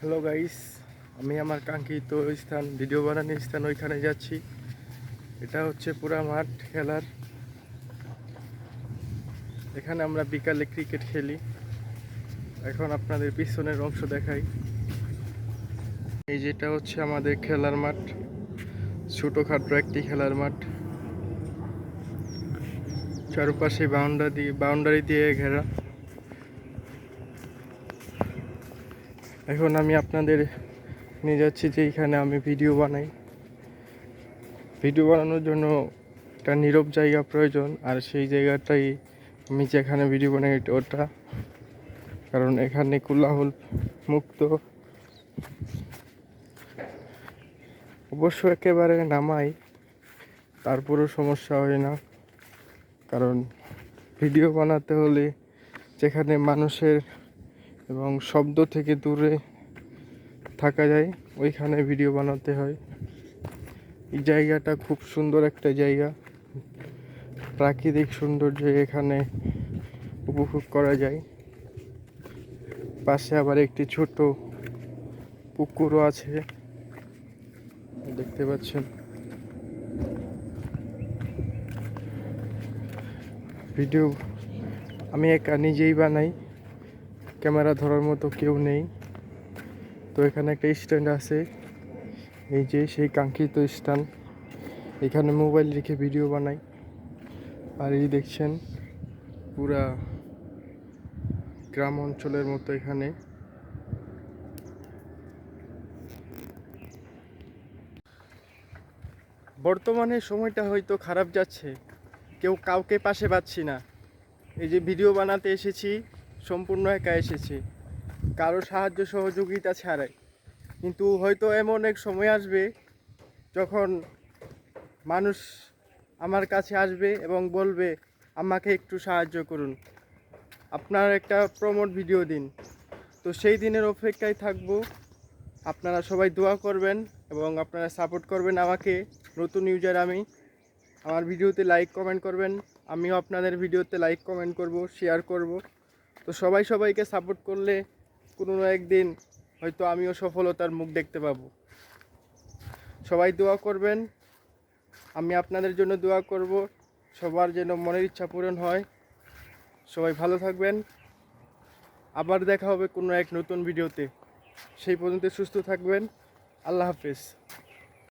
Hello guys আমি আমার কাঙ্ক্ষিত স্থান ভিডিও বানানোর স্থান ওইখানে যাচ্ছি। এটা হচ্ছে পুরা মাঠ খেলার। এখানে আমরা বিকালে ক্রিকেট খেলি। এখন আপনাদের পিছনের অংশ দেখাই। এই যেটা হচ্ছে আমাদের খেলার মাঠ। ছোটোখাটো একটি খেলার মাঠ। চারপাশে বাউন্ডারি দিয়ে বাউন্ডারি দিয়ে ঘেরা। এখন আমি আপনাদের নিয়ে যাচ্ছি যে এখানে আমি ভিডিও বানাই। ভিডিও বানানোর জন্য একটা নীরব জায়গা প্রয়োজন, আর সেই জায়গাটাই আমি যেখানে ভিডিও বানাই ওটা। কারণ এখানে কোলাহল মুক্ত। অবশ্য একেবারে নামাই, তারপরেও সমস্যা হয় না। কারণ ভিডিও বানাতে হলে যেখানে মানুষের এবং শব্দ থেকে দূরে থাকা যায়, ওইখানে ভিডিও বানাতে হয়। এই জায়গাটা খুব সুন্দর একটা জায়গা। প্রাকৃতিক সৌন্দর্য এখানে উপভোগ করা যায়। পাশে আবার একটি ছোট পুকুরও আছে। দেখতে পাচ্ছেন। ভিডিও আমি একা নিজেই বানাই। ক্যামেরা ধরার মতো কেউ নেই। তো এখানে একটা স্ট্যান্ড আছে। এই যে সেই কাঙ্ক্ষিত স্ট্যান্ড। এখানে মোবাইল রেখে ভিডিও বানাই। আর এই দেখছেন, পুরা গ্রাম অঞ্চলের মতো এখানে। বর্তমানে সময়টা হয়তো খারাপ যাচ্ছে। কেউ কাউকে পাশে পাচ্ছি না। এই যে ভিডিও বানাতে এসেছি। সম্পূর্ণ একা এসেছি। কারও সাহায্য সহযোগিতা ছাড়াই। কিন্তু হয়তো এমন এক সময় আসবে যখন মানুষ আমার কাছে আসবে এবং বলবে, আমাকে একটু সাহায্য করুন। আপনার একটা প্রমোট ভিডিও দিন। তো সেই দিনের অপেক্ষায় থাকব। আপনারা সবাই দোয়া করবেন এবং আপনারা সাপোর্ট করবেন আমাকে, নতুন ইউজার আমি। আমার ভিডিওতে লাইক কমেন্ট করবেন। আমিও আপনাদের ভিডিওতে লাইক কমেন্ট করব, শেয়ার করব। তো সবাই সবাইকে সাপোর্ট করলে কোনো না একদিন হয়তো আমিও সফলতার মুখ দেখতে পাবো। সবাই দোয়া করবেন। আমি আপনাদের জন্য দোয়া করব। সবার যেন মনের ইচ্ছা পূরণ হয়। সবাই ভালো থাকবেন। আবার দেখা হবে কোনো এক নতুন ভিডিওতে। সেই পর্যন্ত সুস্থ থাকবেন। আল্লাহ হাফেজ।